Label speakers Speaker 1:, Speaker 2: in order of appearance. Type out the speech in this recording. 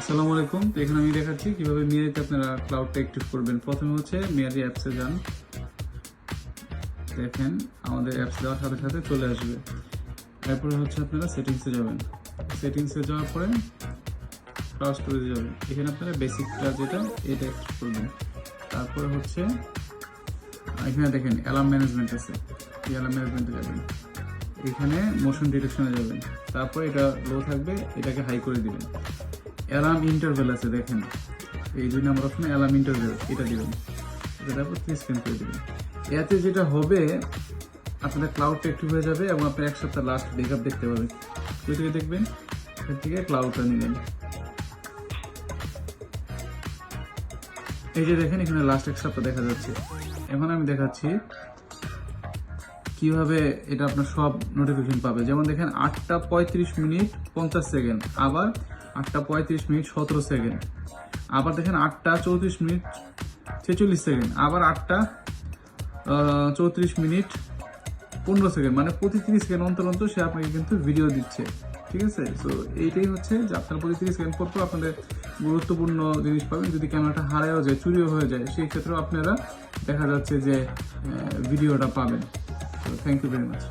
Speaker 1: আসসালামু আলাইকুম। তো এখানে আমি দেখাচ্ছি কীভাবে মিয়ারিতে আপনারা ক্লাউডটা অ্যাক্টিভ করবেন। প্রথমে হচ্ছে মিয়ারি অ্যাপসে যান। দেখেন, আমাদের অ্যাপস দেওয়ার সাথে সাথে চলে আসবে। তারপরে হচ্ছে আপনারা সেটিংসে যাবেন। সেটিংসে যাওয়ার পরে ক্লাউড স্টোরেজে যাবেন। এখানে আপনারা বেসিকটা যেটা, এটা অ্যাক্টিভ করবেন। তারপরে হচ্ছে এখানে দেখেন অ্যালার্ম ম্যানেজমেন্ট আছে। এই অ্যালার্ম ম্যানেজমেন্টে যাবেন। এখানে মোশন ডিটেকশনে যাবেন। তারপর এটা লো থাকবে, এটাকে হাই করে দিবেন। অ্যালার্ম ইন্টারভেল আছে, দেখেন। এই দুই নম্বর অপশনে অ্যালার্ম ইন্টারভেল, এটা দিবেন। এটা তারপর স্ক্যান করে দিবেন। এতে যেটা হবে, আপনাদের ক্লাউডটা একটু হয়ে যাবে এবং আপনি এক সপ্তাহ লাস্ট ব্যাকআপ দেখতে পাবেন। ওই দেখবেন? এর থেকে ক্লাউডটা নিলেন। এই যে দেখেন, এখানে লাস্ট এক সপ্তাহ দেখা যাচ্ছে। এখন আমি দেখাচ্ছি কীভাবে এটা আপনার সব নোটিফিকেশন পাবে। যেমন দেখেন, আটটা পঁয়ত্রিশ মিনিট পঞ্চাশ সেকেন্ড। আবার আটটা পঁয়ত্রিশ মিনিট, সতেরো সেকেন্ড। আবার দেখেন আটটা চৌত্রিশ মিনিট, ছেচল্লিশ সেকেন্ড। আবার আটটা চৌত্রিশ মিনিট, পনেরো সেকেন্ড। মানে প্রতি তিরিশ সেকেন্ড অন্তর অন্তর সে আপনাকে কিন্তু ভিডিও দিচ্ছে। ঠিক আছে? তো এইটাই হচ্ছে যে আপনার প্রতি তিরিশ সেকেন্ড পর পর আপনাদের গুরুত্বপূর্ণ জিনিস পাবেন। যদি ক্যামেরাটা হারায়ও যায়, চুরিও হয়ে যায়, সেই ক্ষেত্রেও আপনারা দেখা যাচ্ছে যে ভিডিওটা পাবেন। তো থ্যাংক ইউ ভেরি মাচ